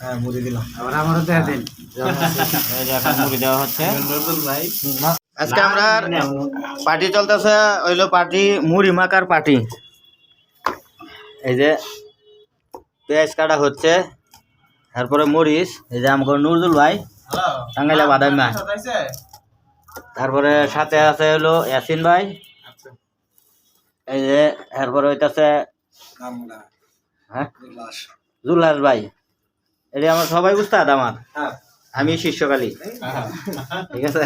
হ্যাঁ মুড়ি দিলাম। আবার আমারও দেয়া দিন। এখন মুড়ি দেওয়া হচ্ছে। ভাই। আজকে আমরা পার্টি চলতেছে হইল পার্টি মুড়ি মাখার পার্টি। এই যে পেঁয়াজ কাটা হচ্ছে তারপরে মরিচ এই যে আমাকে নুরজুল ভাই। হ্যালো। টাঙ্গাইলা বাদামি মা সাতাইছে তারপরে সাথে আছে হলো ইয়াসিন ভাই। আচ্ছা। এই যে তারপরে হইতাছে হ্যাঁ? জুলহাস ভাই। এটা আমার সবাই উস্তাদ আমার। হ্যাঁ। আমি শিষ্যকালী। ঠিক আছে?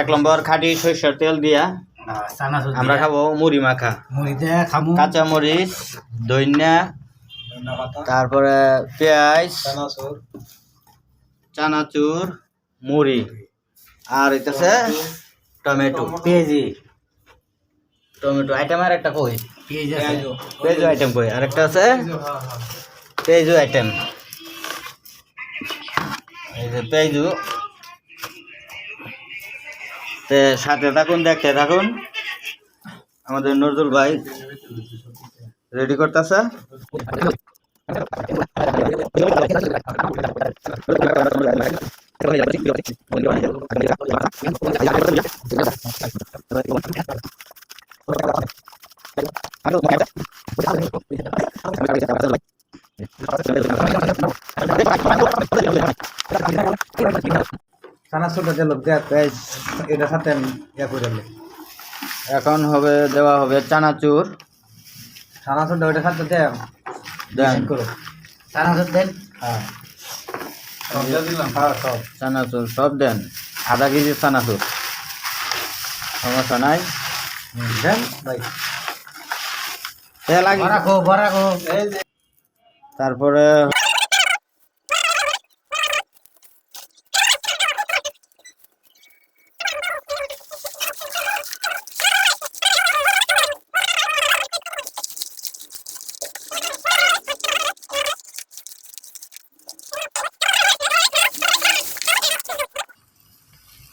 এক নম্বর খাটি সরিষার তেল দিয়া আমরা খাব মুড়ি মাখা। কাঁচা মরিচ দইনা তারপরে পেঁয়াজ চানাচুর মুড়ি। আর হইতেছে টমেটো। পেঁয়াজি। টমেটো। আইটেম আর একটা কই? পেঁয়াজ আইটেম কই? আর একটা আছে হ্যাঁ হ্যাঁ। পেঁয়াজু আইটেম এই যে পেঁয়াজু। তে সাথে থাকুন, দেখতে থাকুন। আমাদের নজরুল ভাই রেডি করতেছে। চানাচুরটা দিল দেয়া এটা সাথে ইয়া করে এখন হবে দেওয়া হবে চানাচুর। চানাচুরটা ওইটা সাথে দেয়া দেন। করো। চানাচুর দেন? হ্যাঁ। সব দিয়ে দিলাম। হ্যাঁ সব। চানাচুর সব দেন। আধা কেজি চানাচুর। সমস্যা নাই। দেন ভাই। তেল আগে বড়া খো বড়া খো এই যে তারপরে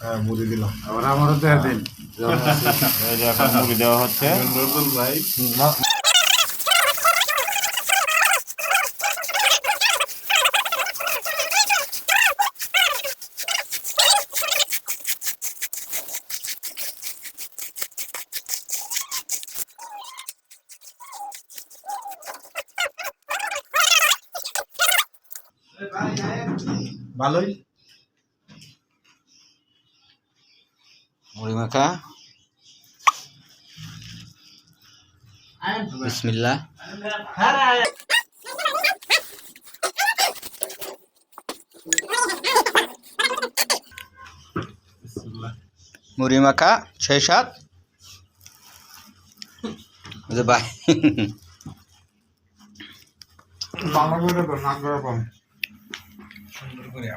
হ্যাঁ মুড়ি দিলাম। আবার আমারও দেয়া দিন। এখন মুড়ি দেওয়া হচ্ছে। নতুন ভাই। ভালোই? মুড়ি মাখা বিসমিল্লাহ মুড়ি মাখা ছয় সাত ভাই বাংলা করে সুন্দর করে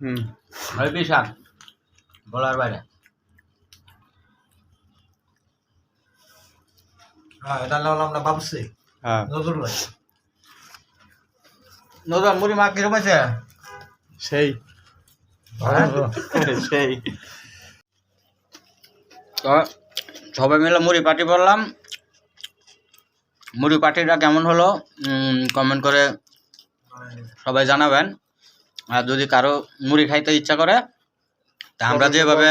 হুম। বিশাল বলার বাইরে। হ্যাঁ এটা হলো আমরা ভাবছি। হ্যাঁ। নজরুল ভাই। মুড়ি মাখ কীরকম আছে সেই। সেই। তো সবাই মিলে মুড়ি পার্টি করলাম মুড়ি পার্টিটা কেমন হলো? কমেন্ট করে সবাই জানাবেন। আর যদি কারও মুড়ি খাইতে ইচ্ছা করে তা আমরা যেভাবে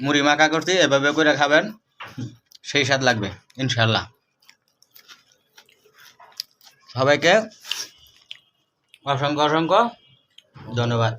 মুড়ি মাখা করছি এভাবে করে খাবেন সেই স্বাদ লাগবে ইনশাল্লাহ সবাইকে অসংখ্য অসংখ্য ধন্যবাদ।